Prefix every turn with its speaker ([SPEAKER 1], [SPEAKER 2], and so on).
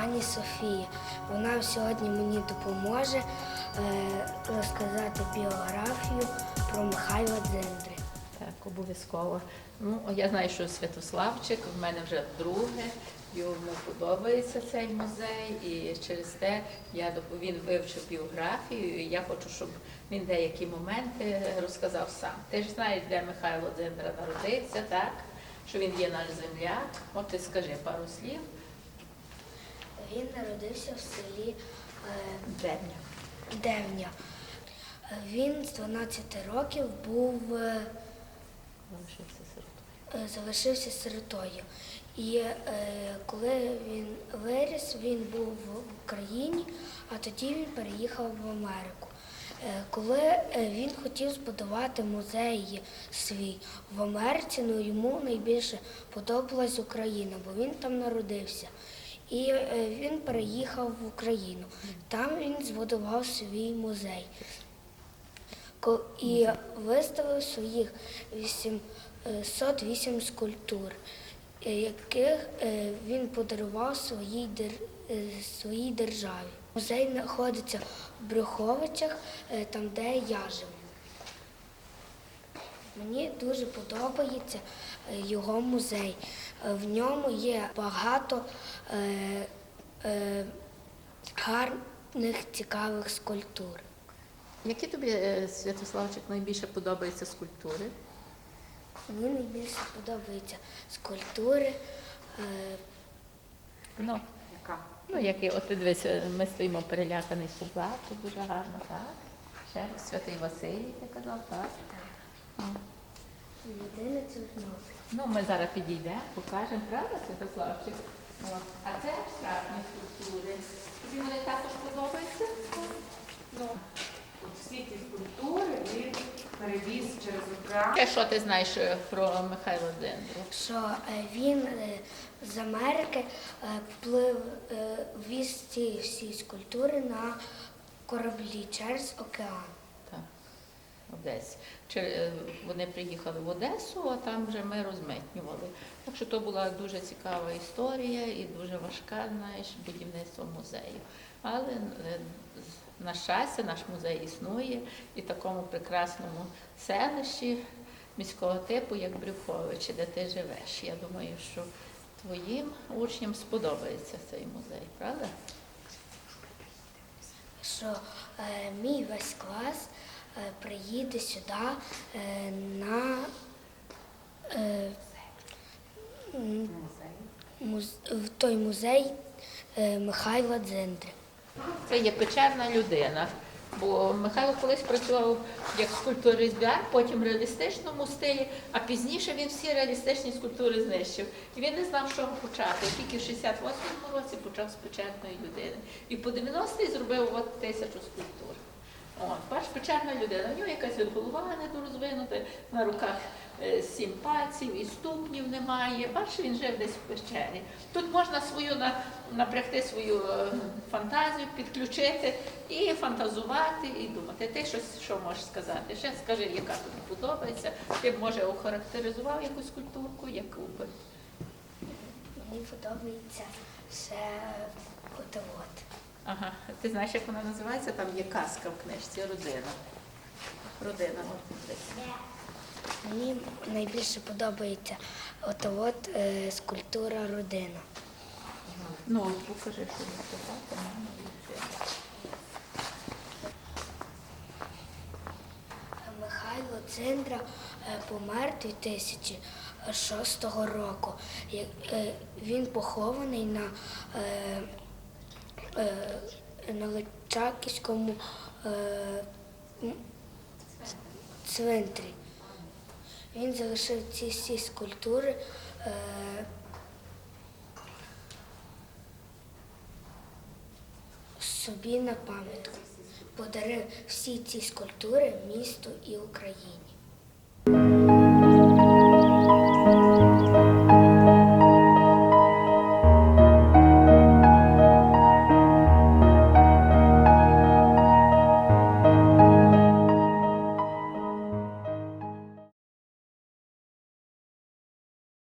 [SPEAKER 1] пані Софія. Вона сьогодні мені допоможе е, розказати біографію про Михайла Дзиндри.
[SPEAKER 2] Так, обов'язково. Ну, я знаю, що Святославчик в мене вже друге. Йому подобається цей музей, і через те я він вивчив біографію. І я хочу, щоб він деякі моменти розказав сам. Ти ж знаєш, де Михайло Дзиндра народився, так? Що він є наш земляк. От ти скажи пару слів.
[SPEAKER 1] Він народився в селі е,
[SPEAKER 2] Девня.
[SPEAKER 1] Девня. Він з 12 років був е,
[SPEAKER 2] Залишився сиротою.
[SPEAKER 1] е, залишився сиротою. І е, коли він виріс, він був в Україні, а тоді він переїхав в Америку. Е, коли він хотів збудувати музей свій в Америці, ну йому найбільше подобалась Україна, бо він там народився. І е, він переїхав в Україну. Там він збудував свій музей. І виставив своїх 808 скульптур, е, яких е, він подарував своїй, е, своїй державі. Музей знаходиться в Брюховичах, е, там, де я живу. Мені дуже подобається е, його музей. Е, В ньому є багато е, е, гарних, цікавих скульптур.
[SPEAKER 2] Які тобі, Святославчик, найбільше подобаються скульптури?
[SPEAKER 1] Мені найбільше подобаються скульптури. е,
[SPEAKER 2] Ну, ну які, от ти дивись, ми стоїмо переляканий солдат, тут дуже гарно, так? Ще святий Василій, ти казав, так? Ну,
[SPEAKER 1] Єдине це знову.
[SPEAKER 2] Ну, ми зараз підійдемо, покажемо, правда, Святославчик? От. А це абстрактні скульптури. Тобі вони також подобаються? Ну.
[SPEAKER 3] Всі ті скульптури він перевіз через океан.
[SPEAKER 2] Ще що ти знаєш е, про Михайла Дендру?
[SPEAKER 1] Що е, він е, з Америки е, плив, е, віз ці всі скульптури на кораблі через океан.
[SPEAKER 2] Одесі. Е, вони приїхали в Одесу, а там вже ми розмитнювали. Так що то була дуже цікава історія і дуже важка, знаєш, будівництво музею. Але е, на щастя, наш музей існує і в такому прекрасному селищі міського типу, як Брюховичі, де ти живеш. Я думаю, що твоїм учням сподобається цей музей, правда?
[SPEAKER 1] Що е, мій весь клас приїде сюди е, на е, в той музей е, Михайла Дзиндри.
[SPEAKER 2] Це є печерна людина. Бо Михайло колись працював як скульптор-різьбяр, потім в реалістичному стилі, а пізніше він всі реалістичні скульптури знищив. І він не знав, чого почати. Тільки в 68-му році почав з печерної людини. І по 90-й зробив от тисячу скульптур. От, бач, печерна людина. У нього якась голова недорозвинута, на руках е, сім пальців і ступнів немає. Бач, він жив десь в печері. Тут можна свою на- напрягти свою е, фантазію, підключити і фантазувати, і думати. Ти щось що можеш сказати? Ще скажи, яка тобі подобається. Ти б може охарактеризував якусь скульптурку, яку би.
[SPEAKER 1] Мені подобається ще от.
[SPEAKER 2] Ага, ти знаєш, як вона називається? Там є казка в книжці Родина. Родина.
[SPEAKER 1] Мені найбільше подобається от от е, скульптура родина.
[SPEAKER 2] Ну, покажи, що не сказати.
[SPEAKER 1] Михайло Циндра е, помер 2006 року. Е, Він похований на, е, на Личаківському е, м, цвинтарі. Він залишив ці всі скульптури. е, Собі на пам'ятку подарив всі ці скульптури місту і Україні.